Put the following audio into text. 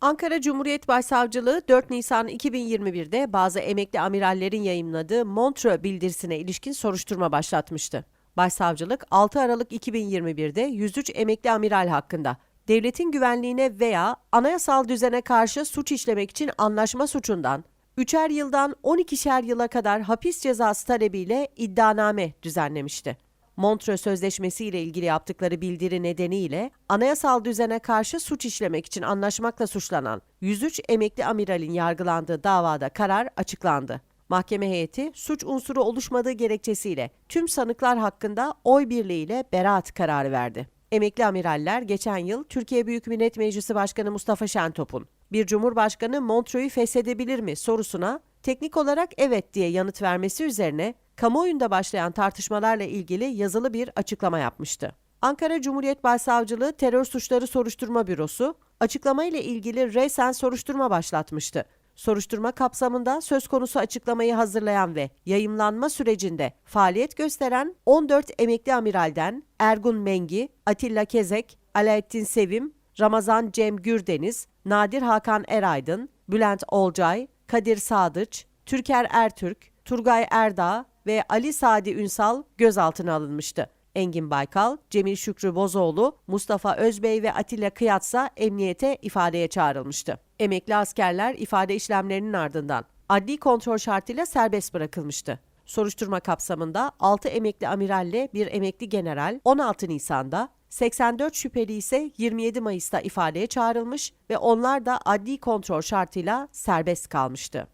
Ankara Cumhuriyet Başsavcılığı 4 Nisan 2021'de bazı emekli amirallerin yayımladığı Montreux bildirisine ilişkin soruşturma başlatmıştı. Başsavcılık 6 Aralık 2021'de 103 emekli amiral hakkında devletin güvenliğine veya anayasal düzene karşı suç işlemek için anlaşma suçundan 3'er yıldan 12'şer yıla kadar hapis cezası talebiyle iddianame düzenlemişti. Montreux Sözleşmesi ile ilgili yaptıkları bildiri nedeniyle anayasal düzene karşı suç işlemek için anlaşmakla suçlanan 103 emekli amiralin yargılandığı davada karar açıklandı. Mahkeme heyeti suç unsuru oluşmadığı gerekçesiyle tüm sanıklar hakkında oy birliğiyle beraat kararı verdi. Emekli amiraller geçen yıl Türkiye Büyük Millet Meclisi Başkanı Mustafa Şentop'un bir cumhurbaşkanı Montreux'u feshedebilir mi sorusuna teknik olarak evet diye yanıt vermesi üzerine kamuoyunda başlayan tartışmalarla ilgili yazılı bir açıklama yapmıştı. Ankara Cumhuriyet Başsavcılığı Terör Suçları Soruşturma Bürosu açıklama ile ilgili resen soruşturma başlatmıştı. Soruşturma kapsamında söz konusu açıklamayı hazırlayan ve yayımlanma sürecinde faaliyet gösteren 14 emekli amiralden Ergun Mengi, Atilla Kezek, Alaaddin Sevim, Ramazan Cem Gürdeniz, Nadir Hakan Eraydın, Bülent Olcay, Kadir Sadıç, Türker Ertürk, Turgay Erdağ ve Ali Sadi Ünsal gözaltına alınmıştı. Engin Baykal, Cemil Şükrü Bozoğlu, Mustafa Özbey ve Atilla Kıyatsa emniyete ifadeye çağrılmıştı. Emekli askerler ifade işlemlerinin ardından adli kontrol şartıyla serbest bırakılmıştı. Soruşturma kapsamında 6 emekli amiralle bir emekli general 16 Nisan'da, 84 şüpheli ise 27 Mayıs'ta ifadeye çağrılmış ve onlar da adli kontrol şartıyla serbest kalmıştı.